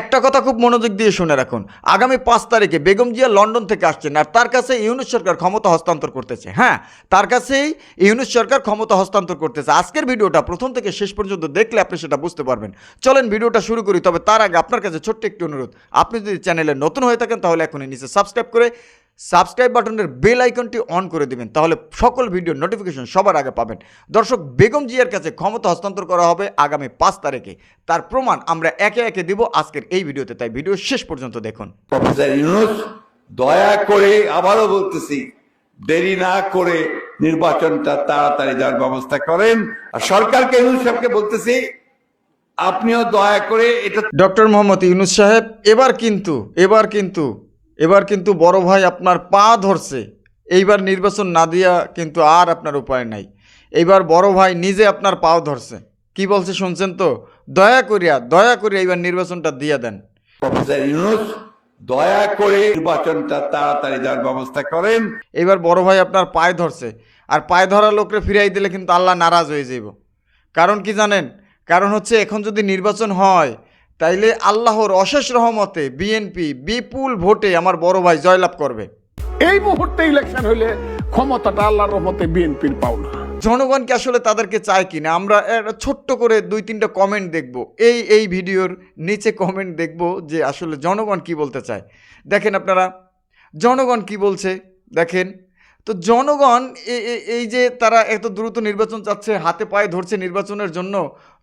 একটা কথা খুব মনোযোগ দিয়ে শুনে রাখুন। আগামী পাঁচ তারিখে বেগম জিয়া লন্ডন থেকে আসছেন আর তার কাছে ইউনুস সরকার ক্ষমতা হস্তান্তর করতেছে। হ্যাঁ তার কাছেই ইউনুস সরকার ক্ষমতা হস্তান্তর করতেছে। আজকের ভিডিওটা প্রথম থেকে শেষ পর্যন্ত দেখলে আপনি সেটা বুঝতে পারবেন। চলেন ভিডিওটা শুরু করি, তবে তার আগে আপনার কাছে ছোট্ট একটি অনুরোধ। আপনি যদি চ্যানেলে নতুন হয়ে থাকেন তাহলে এখনই নিচে সাবস্ক্রাইব করে সাবস্ক্রাইব বাটনের বেল আইকনটি অন করে দিবেন তাহলে সকল ভিডিও নোটিফিকেশন সবার আগে পাবেন। দর্শক বেগম জিয়ার কাছে ক্ষমতা হস্তান্তর করা হবে আগামী পাঁচ তারিখে। তার প্রমাণ আমরা একে একে দিব আজকের এই ভিডিওতে তাই ভিডিও শেষ পর্যন্ত দেখুন। প্রফেসর ইউনুস দয়া করে আবারও বলতেছি দেরি না করে নির্বাচনটা তাড়াতাড়ি যাওয়ার ব্যবস্থা করেন। আর সরকারকে ইউনুস সাহেবকে বলতেছি আপনিও দয়া করে এটা ডক্টর মোহাম্মদ ইউনুস সাহেব এবার কিন্তু এবার কিন্তু এবার কিন্তু বড় ভাই আপনার পা ধরছে। এইবার নির্বাচন না দিয়া কিন্তু আর আপনার উপায় নাই। এইবার বড় ভাই নিজে আপনার পাও ধরছে। কি বলছে শুনছেন তো? দয়া করিয়া দয়া করিয়া এইবার নির্বাচনটা দিয়ে দেন। প্রফেসর ইউনুস দয়া করে নির্বাচনটা তাড়াতাড়ি যাওয়ার ব্যবস্থা করেন। এবার বড় ভাই আপনার পায়ে ধরছে। আর পায়ে ধরা লোকরে ফিরাই দিলে কিন্তু আল্লাহ নারাজ হয়ে যাইব। কারণ কি জানেন? কারণ হচ্ছে এখন যদি নির্বাচন হয় তাইলে আল্লাহর অশেষ রহমতে বিএনপি বিপুল ভোটে আমার বড় ভাই জয়লাভ করবে। এই মুহূর্তে ইলেকশন হইলে ক্ষমতাটা আল্লাহর রহমতে বিএনপির পাও পাওনা জনগণকে আসলে তাদেরকে চায় কিনা? আমরা একটা ছোট্ট করে দুই তিনটা কমেন্ট দেখব। এই এই ভিডিওর নিচে কমেন্ট দেখব যে আসলে জনগণ কি বলতে চায়। দেখেন আপনারা জনগণ কি বলছে? দেখেন তো জনগণ এই যে তারা এত দ্রুত নির্বাচন চাচ্ছে, হাতে পায়ে ধরছে নির্বাচনের জন্য,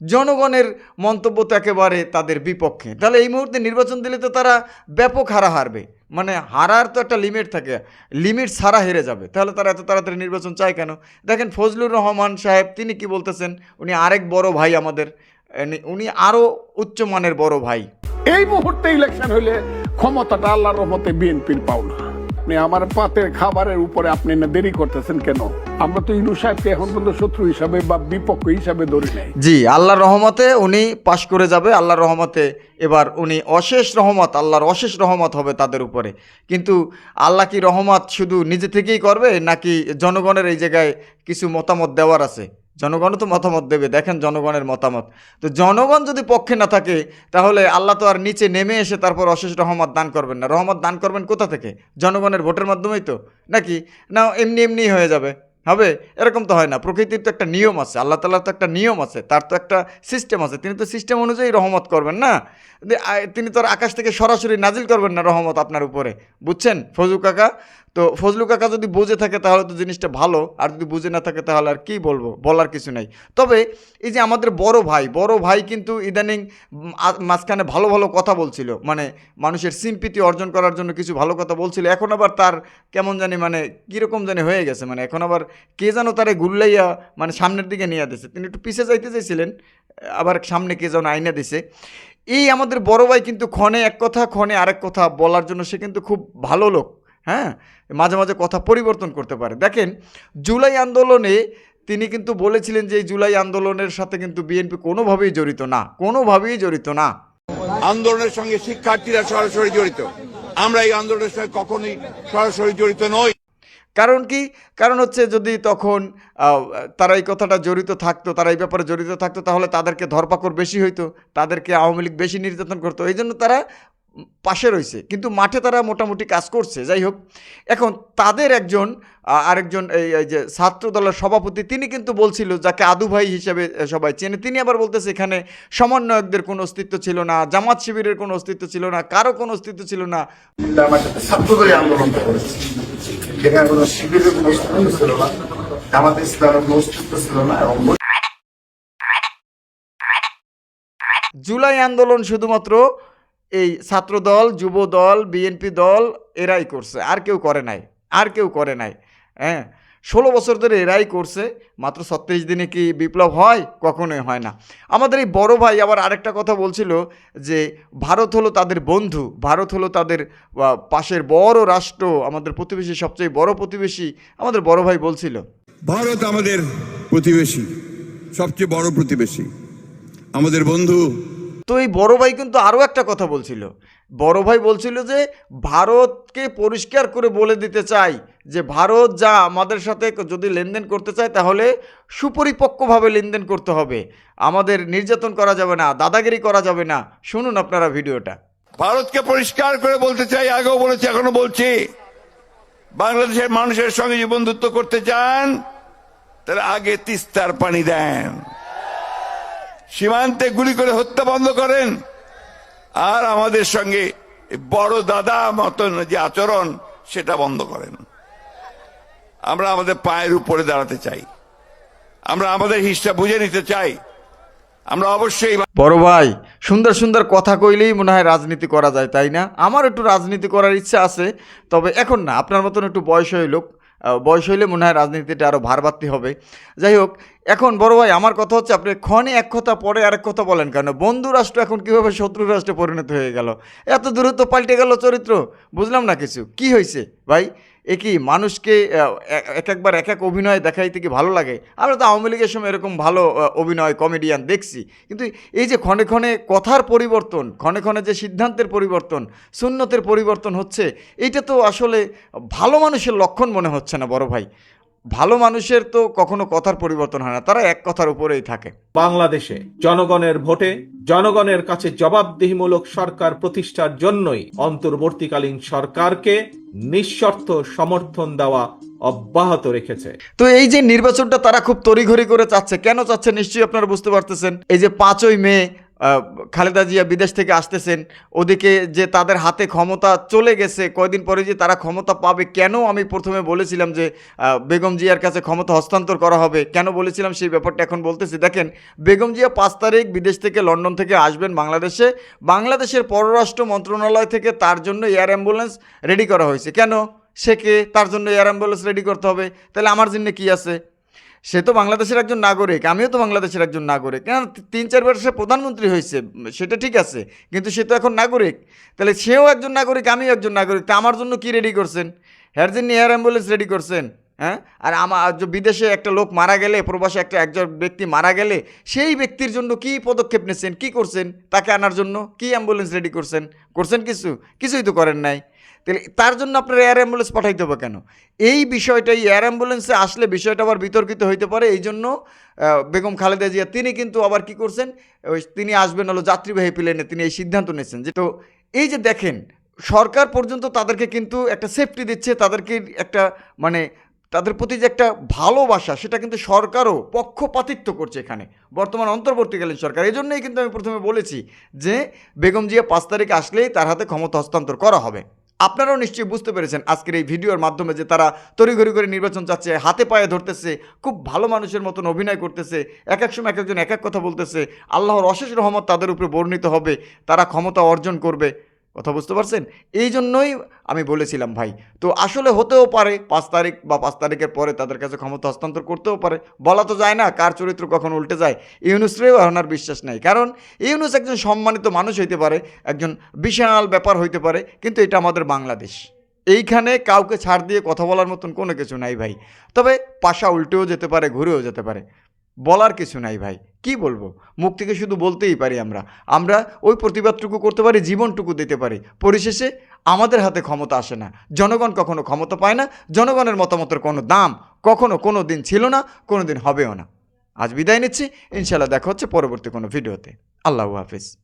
জনগণের মন্তব্য তো একেবারে তাদের বিপক্ষে। তাহলে এই মুহূর্তে নির্বাচন দিলে তো তারা ব্যাপক হারা হারবে। মানে হারার তো একটা লিমিট থাকে লিমিট ছাড়া হেরে যাবে। তাহলে তারা এত তাড়াতাড়ি নির্বাচন চায় কেন? দেখেন ফজলুর রহমান সাহেব, তিনি কি বলতেছেন? উনি আরেক বড় ভাই আমাদের উনি আরও উচ্চমানের বড় ভাই। এই মুহূর্তে ইলেকশন হইলে ক্ষমতাটা আল্লাহর রহমতে বিএনপির পাওনা। আপনি আমার পাতের খাবারের উপরে আপনি না দেরি করতেছেন কেন? আমরা তো ইনু সাহেবকে এখন পর্যন্ত শত্রু হিসাবে বা বিপক্ষ হিসাবে ধরি নাই। জি, আল্লাহর রহমতে উনি পাশ করে যাবে, আল্লাহর রহমতে এবার উনি অশেষ রহমত, আল্লাহর অশেষ রহমত হবে তাদের উপরে। কিন্তু আল্লাহ কি রহমত শুধু নিজে থেকেই করবে, নাকি জনগণের এই জায়গায় কিছু মতামত দেওয়ার আছে? জনগণও তো মতামত দেবে, দেখেন জনগণের মতামত। তো জনগণ যদি পক্ষে না থাকে, তাহলে আল্লাহ তো আর নিচে নেমে এসে তারপর অশেষ রহমত দান করবেন না। রহমত দান করবেন কোথা থেকে? জনগণের ভোটের মাধ্যমেই তো। নাকি? না, এমনি এমনি হয়ে যাবে। হবে? এরকম তো হয় না। প্রকৃতির তো একটা নিয়ম আছে। আল্লাহ তালার তো একটা নিয়ম আছে। তার তো একটা সিস্টেম আছে। তিনি তো সিস্টেম অনুযায়ী রহমত করবেন না? তিনি তো আর আকাশ থেকে সরাসরি নাজিল করবেন না রহমত আপনার উপরে। বুঝছেন? ফজু কাকা? তো ফজলু কাকা যদি বুঝে থাকে তাহলে তো জিনিসটা ভালো, আর যদি বুঝে না থাকে তাহলে আর কি বলব, বলার কিছু নাই। তবে এই যে আমাদের বড় ভাই বড় ভাই কিন্তু ইদানিং মাঝখানে ভালো ভালো কথা বলছিল মানে মানুষের সিম্পিতি অর্জন করার জন্য কিছু ভালো কথা বলছিল, এখন আবার তার কেমন জানি মানে কীরকম জানি হয়ে গেছে মানে এখন আবার কে যেন তারে গুল্লাইয়া মানে সামনের দিকে নিয়ে দিছে। তিনি একটু পিছিয়ে যাইতে চাইছিলেন, আবার সামনে কে যেন আইনা দিছে। এই আমাদের বড় ভাই কিন্তু ক্ষণে এক কথা, ক্ষণে আরেক কথা বলার জন্য সে কিন্তু খুব ভালো লোক। হ্যাঁ? মাঝে মাঝে কথা পরিবর্তন করতে পারে। দেখেন জুলাই আন্দোলনে তিনি কিন্তু বলেছিলেন যে এই জুলাই আন্দোলনের সাথে কিন্তু বিএনপি কোনোভাবেই জড়িত না কোনোভাবেই জড়িত না। আন্দোলনের সঙ্গে শিক্ষার্থীরা সরাসরি জড়িত। আমরা এই আন্দোলনের সঙ্গে কখনোই সরাসরি জড়িত নই। কারণ কি? কারণ হচ্ছে যদি তখন তারা এই কথাটা জড়িত থাকতো তারা এই ব্যাপারে জড়িত থাকতো তাহলে তাদেরকে ধরপাকড় বেশি হইতো তাদেরকে আওয়ামী লীগ বেশি নির্যাতন করতো। এই জন্য তারা পাশে রয়েছে কিন্তু মাঠে তারা মোটামুটি কাজ করছে। যাই হোক এখন তাদের একজন আরেকজন এই যে ছাত্র দলের সভাপতি তিনি কিন্তু বলছিল যাকে আদু ভাই হিসেবে সবাই চেনে তিনি আবার বলতেছে এখানে সমন্বয়কদের কোনো অস্তিত্ব ছিল না জামাত শিবিরের কোনো অস্তিত্ব ছিল না কারও কোনো অস্তিত্ব ছিল না। ছাত্রদলীয় আন্দোলন করেছে। যেখানে কোনো শিবিরের কোনো অস্তিত্ব ছিল না আমাদের ইসলামের কোনো অস্তিত্ব ছিল না এবং জুলাই আন্দোলন শুধুমাত্র এই ছাত্রদল যুব দল বিএনপি দল এরাই করছে। আর কেউ করে নাই, আর কেউ করে নাই। হ্যাঁ ষোলো বছর ধরে এরাই করছে, মাত্র ছত্রিশ দিনে কি বিপ্লব হয়? কখনোই হয় না। আমাদের এই বড় ভাই আবার আরেকটা কথা বলছিল যে, ভারত হলো তাদের বন্ধু, ভারত হলো তাদের পাশের বড় রাষ্ট্র, আমাদের প্রতিবেশী, সবচেয়ে বড় প্রতিবেশী, আমাদের বড় ভাই বলছিল। ভারত আমাদের প্রতিবেশী, সবচেয়ে বড় প্রতিবেশী। আমাদের বন্ধু তো এই বড় ভাই কিন্তু আরও একটা কথা বলছিল। বড় ভাই বলছিল যে, ভারতকে পরিষ্কার করে বলে দিতে চাই যে, ভারত যা আমাদের সাথে যদি লেনদেন করতে চায়, তাহলে সুপরিপক্কভাবে লেনদেন করতে হবে। আমাদের নির্যাতন করা যাবে না, দাদাগিরি করা যাবে না। শুনুন আপনারা ভিডিওটা। ভারতকে পরিষ্কার করে বলতে চাই, আগেও বলেছি, এখনও বলছি। বাংলাদেশের মানুষের সঙ্গে যে বন্ধুত্ব করতে চান, তাহলে আগে তিস্তার পানি দেন। সীমান্তে গুলি করে হত্যা বন্ধ করেন। আর আমাদের সঙ্গে বড় দাদা মতন যে আচরণ, সেটা বন্ধ করেন। আমরা আমাদের পায়ের উপরে দাঁড়াতে চাই। আমরা আমাদের হিসটা বুঝে নিতে চাই। আমরা অবশ্যই বড় ভাই, সুন্দর সুন্দর কথা কইলেই মনে হয় রাজনীতি করা যায়, তাই না? আমার একটু রাজনীতি করার ইচ্ছা আছে, তবে এখন না, আপনার মতন একটু বয়স হয়ে লোক বয়স হইলে মনে হয় রাজনীতিটা আরও ভারবাত্তি হবে। যাই হোক, এখন বড় ভাই, আমার কথা হচ্ছে আপনি ক্ষণে এক কথা পরে আরেক কথা বলেন কেন? বন্ধু রাষ্ট্র এখন কীভাবে শত্রু রাষ্ট্রে পরিণত হয়ে গেল? এত দূরত্ব পাল্টে গেল চরিত্র? বুঝলাম না কিছু। কি হয়েছে ভাই? এ কি মানুষকে এক- এক একবার এক এক অভিনয় দেখাইতে কি ভালো লাগে? আমরা তো আওয়ামী লীগের সময় এরকম ভালো অভিনয় কমেডিয়ান দেখছি। কিন্তু এই যে ক্ষণে ক্ষণে কথার পরিবর্তন, ক্ষণে ক্ষণে যে সিদ্ধান্তের পরিবর্তন শূন্যতের পরিবর্তন হচ্ছে, এইটা তো আসলে ভালো মানুষের লক্ষণ মনে হচ্ছে না, বড় ভাই। ভালো মানুষের তো কখনো কথার পরিবর্তন হয় না তারা এক কথার উপরেই থাকে। বাংলাদেশে জনগণের ভোটে জনগণের কাছে জবাবদিহিমূলক সরকার প্রতিষ্ঠার জন্যই অন্তর্বর্তীকালীন সরকারকে নিঃশর্ত সমর্থন দেওয়া অব্যাহত রেখেছে। তো এই যে নির্বাচনটা তারা খুব তড়িঘড়ি করে চাচ্ছে কেন চাচ্ছে নিশ্চয়ই আপনারা বুঝতে পারতেছেন? এই যে পাঁচই মে খালেদা জিয়া বিদেশ থেকে আসতেছেন, ওদিকে যে তাদের হাতে ক্ষমতা চলে গেছে, কয়দিন পরে যে তারা ক্ষমতা পাবে, কেন আমি প্রথমে বলেছিলাম যে বেগম জিয়ার কাছে ক্ষমতা হস্তান্তর করা হবে, কেন বলেছিলাম সেই ব্যাপারটা এখন বলতেছি। দেখেন, বেগম জিয়া পাঁচ তারিখ বিদেশ থেকে লন্ডন থেকে আসবেন বাংলাদেশে, বাংলাদেশের পররাষ্ট্র মন্ত্রণালয় থেকে তার জন্য এয়ার অ্যাম্বুলেন্স রেডি করা হয়েছে। কেন? সে কে? তার জন্য এয়ার অ্যাম্বুলেন্স রেডি করতে হবে। তাহলে আমার জন্য কি আছে? সে তো বাংলাদেশের একজন নাগরিক, আমিও তো বাংলাদেশের একজন নাগরিক। কেন তিন চারবার সে প্রধানমন্ত্রী হয়েছে, সেটা ঠিক আছে, কিন্তু সে তো এখন নাগরিক। তাহলে সেও একজন নাগরিক, আমিও একজন নাগরিক, তা আমার জন্য কি রেডি করছেন? হ্যার জন্য এয়ার অ্যাম্বুলেন্স রেডি করছেন হ্যাঁ? আর আমার বিদেশে একটা লোক মারা গেলে, প্রবাসে একটা একজন ব্যক্তি মারা গেলে, সেই ব্যক্তির জন্য কি পদক্ষেপ নিয়েছেন কি করছেন, তাকে আনার জন্য কি অ্যাম্বুলেন্স রেডি করছেন? করছেন কিছু? কিছুই তো করেন নাই। তাহলে তার জন্য আপনার এয়ার অ্যাম্বুলেন্স পাঠাইতে হবে কেন? এই বিষয়টা এয়ার অ্যাম্বুলেন্সে আসলে বিষয়টা আবার বিতর্কিত হইতে পারে, এই জন্য বেগম খালেদা জিয়া তিনি কিন্তু আবার কি করছেন তিনি আসবেন হলো যাত্রীবাহী প্লেনে তিনি এই সিদ্ধান্ত নিয়েছেন। যে তো এই যে দেখেন, সরকার পর্যন্ত তাদেরকে কিন্তু একটা সেফটি দিচ্ছে, তাদেরকে একটা মানে তাদের প্রতি যে একটা ভালোবাসা, সেটা কিন্তু সরকারও পক্ষপাতিত্ব করছে এখানে, বর্তমান অন্তর্বর্তীকালীন সরকার। এই জন্যই কিন্তু আমি প্রথমে বলেছি যে, বেগম জিয়া পাঁচ তারিখ আসলেই তার হাতে ক্ষমতা হস্তান্তর করা হবে। আপনারাও নিশ্চয়ই বুঝতে পেরেছেন আজকের এই ভিডিওর মাধ্যমে যে তারা তড়িঘড়ি করে নির্বাচন চাচ্ছে, হাতে পায়ে ধরতেছে, খুব ভালো মানুষের মতন অভিনয় করতেছে, এক এক সময় এক একজন এক এক কথা বলতেছে, আল্লাহর অশেষ রহমত তাদের উপরে বর্ণিত হবে, তারা ক্ষমতা অর্জন করবে। কথা বুঝতে পারছেন? এই জন্যই আমি বলেছিলাম, ভাই। তো আসলে হতেও পারে, পাঁচ তারিখ বা পাঁচ তারিখের পরে তাদের কাছে ক্ষমতা হস্তান্তর করতেও পারে। বলা তো যায় না কার চরিত্র কখন উল্টে যায়, ইউনুসরেও এখন আর বিশ্বাস নাই। কারণ ইউনুস একজন সম্মানিত মানুষ হইতে পারে, একজন বিশাল ব্যাপার হইতে পারে, কিন্তু এটা আমাদের বাংলাদেশ। এইখানে কাউকে ছাড় দিয়ে কথা বলার মতন কোনো কিছু নাই, ভাই। তবে পাশা উল্টেও যেতে পারে, ঘুরেও যেতে পারে। বলার কিছু নাই ভাই। কি বলব? মুখ থেকে শুধু বলতেই পারি আমরা। আমরা ওই প্রতিবাদটুকু করতে পারি, জীবনটুকু দিতে পারি। পরিশেষে আমাদের হাতে ক্ষমতা আসে না। জনগণ কখনো ক্ষমতা পায় না। জনগণের মতামতের কোনো দাম কখনো কোনো দিন ছিল না কোনো দিন হবেও না। আজ বিদায় নিচ্ছি। ইনশাল্লাহ দেখা হচ্ছে পরবর্তী কোনো ভিডিওতে। আল্লাহ হাফিজ।